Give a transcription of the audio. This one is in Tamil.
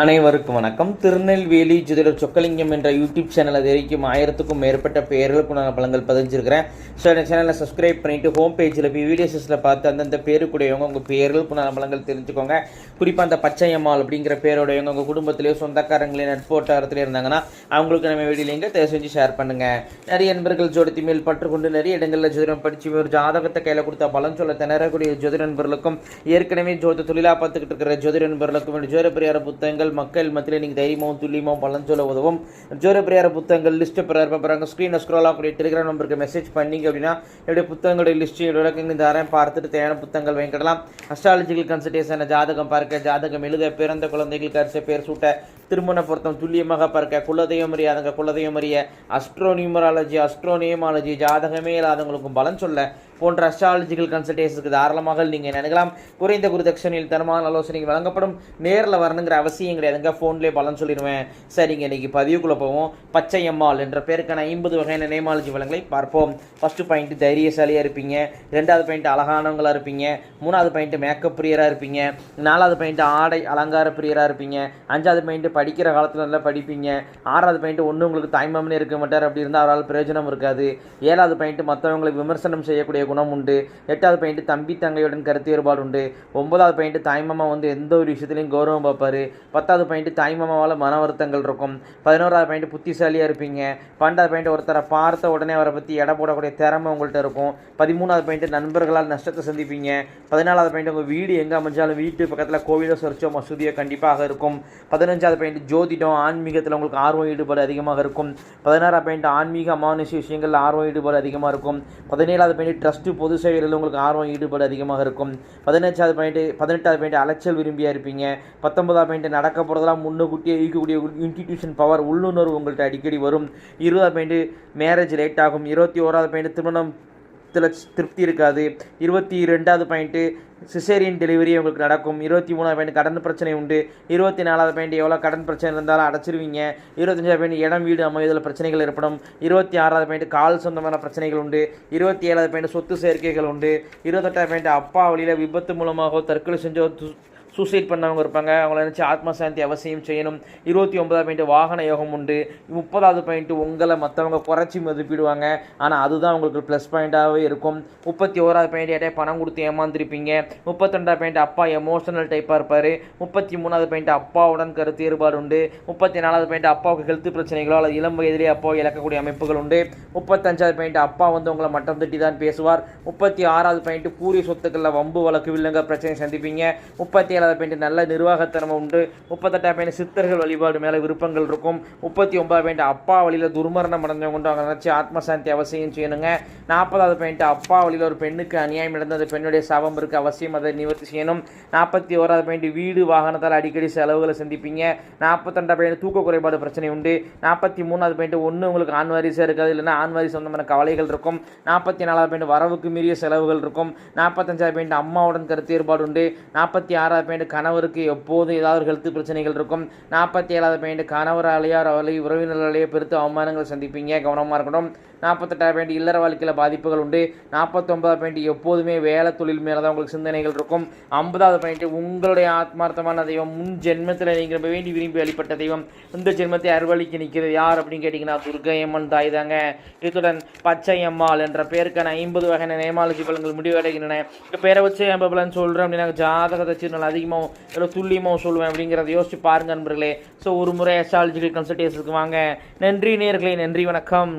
அனைவருக்கும் வணக்கம். திருநெல்வேலி ஜோதிடர் சொக்கலிங்கம் என்ற யூடியூப் சேனல் அது வரைக்கும் ஆயிரத்துக்கும் மேற்பட்ட பெயர்களுக்குண்டான பழங்கள் பதிஞ்சிருக்கிறேன். ஸோ இந்த சேனலை சப்ஸ்கிரைப் பண்ணிட்டு ஹோம் பேஜில் போய் வீடியோஸில் பார்த்து அந்தந்த பேருக்குடையவங்க உங்கள் பெயர்களுக்குண்டான பழங்கள் தெரிஞ்சுக்கோங்க. குறிப்பாக அந்த பச்சையம்மாள் அப்படிங்கிற பேருடையவங்க உங்கள் குடும்பத்திலேயோ சொந்தக்காரங்களே நட்போட்டாரத்திலே இருந்தாங்கன்னா அவங்களுக்கு நம்ம வீடியோ லிங்கை தயவு செஞ்சு ஷேர் பண்ணுங்கள் நிறைய நண்பர்கள் ஜோடத்தி மேல் பற்றுக்கொண்டு நிறைய இடங்களில் ஜோதிடம் படித்து ஒரு ஜாதகத்தை கையில் கொடுத்தா பலன் சொல்ல திணறக்கூடிய ஜோதிட நண்பர்களுக்கும் ஏற்கனவே ஜோதி தொழிலாக பார்த்துக்கிட்டு இருக்கிற ஜோதிட நண்பர்களுக்கும் ஜோதிட பெரியார புத்தகங்கள் மக்கள் மத்தியில் நீங்கள் தைரியமாகவும் துல்லியமாகவும் பலன் சொல்ல உதவும். ஜோர பெரியார புத்தகங்கள் லிஸ்ட்டை பெறார் பார்க்குறாங்க ஸ்க்ரீனை ஸ்க்ரோல் ஆகக்கூடிய டெலிகிராம் நம்பருக்கு மெசேஜ் பண்ணீங்க அப்படின்னா என்னுடைய புத்தகங்களுடைய லிஸ்ட்டு விளக்கங்கள் தரேன் பார்த்துட்டு தேவையான புத்தகங்கள் வாங்கிக்கலாம் அஸ்ட்ராலஜிக்கல் கன்சல்டேஷனை ஜாதகம் பார்க்க ஜாதகம் எழுத பிறந்த குழந்தைகளுக்கு அரிசி பேர் சூட்ட திருமண பொருத்தம் துல்லியமாக பார்க்க குலதெய்வம் அறியாதவங்க குலதெய்வம் அறிய அஸ்ட்ரோ நியூமராலஜி அஸ்ட்ரோ நியமாலஜி ஜாதகமே இல்லாதவங்களுக்கும் பலன் சொல்ல போன்ற அஸ்ட்ராலஜிக்கல் கன்சல்டேஷனுக்கு தாராளமாக நீங்கள் நினைக்கலாம் குறைந்த குருதட்சணையில் தரமான ஆலோசனைகள் வழங்கப்படும். நேரில் வரணுங்கிற அவசியம் கிடையாதுங்க. ஃபோன்லேயே பலன் சொல்லிடுவேன். சரிங்க இன்றைக்கி பதிவுக்குள்ளே போவோம். பச்சையம்மாள் என்ற பேருக்கான ஐம்பது வகையான நேமாலஜி வளங்களை பார்ப்போம். ஃபஸ்ட்டு பாயிண்ட் தைரியசாலியாக இருப்பீங்க. ரெண்டாவது பாயிண்ட் அழகானவங்களாக இருப்பீங்க. மூணாவது பாயிண்ட் மேக்கப் பிரியராக இருப்பீங்க. நாலாவது பாயிண்ட் ஆடை அலங்கார பிரியராக இருப்பீங்க. அஞ்சாவது பாயிண்ட் படிக்கிற காலத்தில் நல்லா படிப்பீங்க. ஆறாவது பாயிண்ட் ஒன்று உங்களுக்கு தாய்மாமனே இருக்க மாட்டார். அப்படி இருந்தால் அவரால் பிரயோஜனம் இருக்காது. ஏழாவது பாயிண்ட் மற்றவங்களுக்கு விமர்சனம் செய்யக்கூடிய குணம் உண்டு. எட்டாவது பாயிண்ட் தம்பி தங்கையுடன் கருத்து வேறுபாடு உண்டு. ஒன்பதாவது பாயிண்ட் தாய்மாமா வந்து எந்த ஒரு விஷயத்துலையும் கௌரவம் பார்ப்பார். பத்தாவது பாயிண்ட் தாய்மாமாவால் மன வருத்தங்கள் இருக்கும். பதினோராவது பாயிண்ட் புத்திசாலியாக இருப்பீங்க. பன்னெண்டாவது பாயிண்ட் ஒருத்தரை பார்த்த உடனே அவரை பற்றி எடை போடக்கூடிய திறமை உங்கள்கிட்ட இருக்கும். பதிமூணாவது பாயிண்ட் நண்பர்களால் நஷ்டத்தை சந்திப்பீங்க. பதினாலாவது பாயிண்ட் உங்கள் வீடு எங்கே அமைஞ்சாலும் வீட்டு பக்கத்தில் கோவிலோ சர்ச்சோ மசூதியோ கண்டிப்பாக இருக்கும். பதினஞ்சாவது பாயிண்ட் ஜோதிடம் ஆன்மீகத்தில் உங்களுக்கு ஆர்வம் ஈடுபாடு அதிகமாக இருக்கும். பதினாறாவது பாயிண்ட் ஆன்மீக அமானுஷ விஷயங்களில் ஆர்வம் ஈடுபாடு அதிகமாக இருக்கும். பதினேழாவது பாயிண்ட் ட்ரஸ்ட்டு பொது சேவைகளில் உங்களுக்கு ஆர்வம் ஈடுபாடு அதிகமாக இருக்கும். பதினஞ்சாவது பாயிண்ட் பதினெட்டாவது பாயிண்ட் அலைச்சல் விரும்பியாக இருப்பீங்க. பத்தொன்பதாவது பாயிண்ட் நடக்க போகிறதெல்லாம் முன்னுக்கூட்டியே ஈக்கக்கூடிய இன்ஸ்டிடியூஷன் பவர் உள்ளுணர்வு உங்கள்கிட்ட அடிக்கடி வரும். இருபதாவது பாயிண்ட் மேரேஜ் லேட் ஆகும். இருபத்தி ஓராவது பாயிண்ட் திருமணம் திருப்தி இருக்காது. இருபத்தி ரெண்டாவது பாயிண்ட்டு சிசேரியன் டெலிவரி உங்களுக்கு நடக்கும். இருபத்தி மூணாவது பாயிண்ட் கடன் பிரச்சனை உண்டு. இருபத்தி நாலாவது பாயிண்ட் எவ்வளோ கடன் பிரச்சனை இருந்தாலும் அடைச்சிருவீங்க. இருபத்தஞ்சாவது பாயிண்ட் இடம் வீடு அமைவதில் பிரச்சனைகள் ஏற்படும். இருபத்தி ஆறாவது பாயிண்ட் கால் சொந்தமான பிரச்சனைகள் உண்டு. இருபத்தி ஏழாவது பாயிண்ட் சொத்து சேர்க்கைகள் உண்டு. இருபத்தெட்டாவது பாயிண்ட் அப்பா வழியில் விபத்து மூலமாக தற்கொலை செஞ்சோ சூசைட் பண்ணவங்க இருப்பாங்க. அவங்கள நினச்சி ஆத்மசாந்தி அவசியம் செய்யணும். இருபத்தி ஒன்பதாவது பாயிண்ட் வாகன யோகம் உண்டு. முப்பதாவது பாயிண்ட் உங்களை மற்றவங்க குறைச்சி மதிப்பிடுவாங்க. ஆனால் அதுதான் உங்களுக்கு ப்ளஸ் பாயிண்ட்டாகவே இருக்கும். முப்பத்தி ஓராவது பாயிண்ட் ஏட்டே பணம் கொடுத்து ஏமாந்துருப்பீங்க. முப்பத்திரெண்டாவது பாயிண்ட் அப்பா எமோஷனல் டைப்பாக இருப்பார். முப்பத்தி மூணாவது பாயிண்ட் அப்பாவுடன் கருத்து வேறுபாடு உண்டு. முப்பத்தி நாலாவது பாயிண்ட் அப்பாவுக்கு ஹெல்த் பிரச்சனைகளோ அல்லது இளம் வயதிலே அப்பா இழக்கக்கூடிய அமைப்புகள் உண்டு. முப்பத்தஞ்சாவது பாயிண்ட் அப்பா வந்து உங்களை மட்டம் தட்டி தான் பேசுவார். முப்பத்தி ஆறாவது பாயிண்ட் கூறிய சொத்துக்களில் வம்பு வழக்கு வில்லங்க பிரச்சனை சந்திப்பீங்க. முப்பத்தி ஏழாவது பாயிண்ட் நல்ல நிர்வாகத்திறமை உண்டு. முப்பத்தெட்டாம் பாயிண்ட் சித்தர்கள் வழிபாடு மேலே விருப்பங்கள் இருக்கும். முப்பத்தி ஒன்பதாவது பாயிண்ட் அப்பா வழியில் துர்மரணம் அடைஞ்சவங்க கொண்டு அவங்க நினச்சி ஆத்மசாந்தி அவசியம் செய்யணுங்க. நாற்பதாவது பாயிண்ட் அப்பா வழியில் ஒரு பெண்ணுக்கு அநியாயம் நடந்தது. அந்த பெண்ணுடைய சாபம் இருக்க. அவசியம் அதை நிவர்த்தி செய்யணும். நாற்பத்தி ஓராவது பாயிண்ட் வீடு வாகனத்தால் அடிக்கடி செலவுகளை சந்திப்பீங்க. நாற்பத்தெண்டாம் பாயிண்ட் தூக்க குறைபாடு பிரச்சனை உண்டு. நாற்பத்தி மூணாவது பாயிண்ட் ஒன்று உங்களுக்கு ஆண் வாரிசாக இருக்காது. இல்லைன்னா ஆண் வாரிசு சொந்தமான கவலைகள் இருக்கும். நாற்பத்தி நாலாவது பாயிண்ட் வரவுக்கு மீறிய செலவுகள் இருக்கும். நாற்பத்தஞ்சாவது பாயிண்ட் அம்மாவுடன் கருத்து ஏற்பாடு உண்டு. நாற்பத்தி ஆறாவது பாயிண்ட் கணவருக்கு எப்போதும் ஏதாவது ஹெல்த் பிரச்சனைகள் இருக்கும். நாற்பத்தி ஏழாவது பாயிண்ட் கணவராலேயோ அவளை உறவினர்களாலேயோ பெருத்து அவமானங்கள் சந்திப்பீங்க. கவனமாக இருக்கணும். நாற்பத்தெட்டாயிரம் பேண்டி இல்லற வாழ்க்கையில் பாதிப்புகள் உண்டு. நாற்பத்தொன்பதாவது பாயிண்ட் எப்போதுமே வேலை தொழில் மேலே தான் உங்களுக்கு சிந்தனைகள் இருக்கும். ஐம்பதாவது பாயிண்ட் உங்களுடைய ஆத்மார்த்தமான தெய்வம் முன் ஜென்மத்தில் நீங்கள் வேண்டி விரும்பி வழிபட்ட தெய்வம் இந்த ஜென்மத்தை அறுவழிக்கு நிற்கிறது யார் அப்படின்னு கேட்டிங்கன்னா துர்கையம்மன் தாய் தாங்க. இத்துடன் பச்சையம்மாள் என்ற பேருக்கான ஐம்பது வகையான நேமாலஜி பலன்கள் முடிவடைகின்றன. இப்போ பேரை வச்சு ஐம்பது பலன் சொல்கிறேன் அப்படின்னா ஜாதகத்தை வச்சு அதிகமாக இல்லை துல்லியமாக சொல்லுவேன் அப்படிங்கிறத யோசிச்சு பாருங்க நண்பர்களே. ஸோ ஒரு முறை அஸ்ட்ராலஜிக்கல் கன்சல்டேஷனுக்கு வாங்க. நன்றி நேர்களே நன்றி வணக்கம்.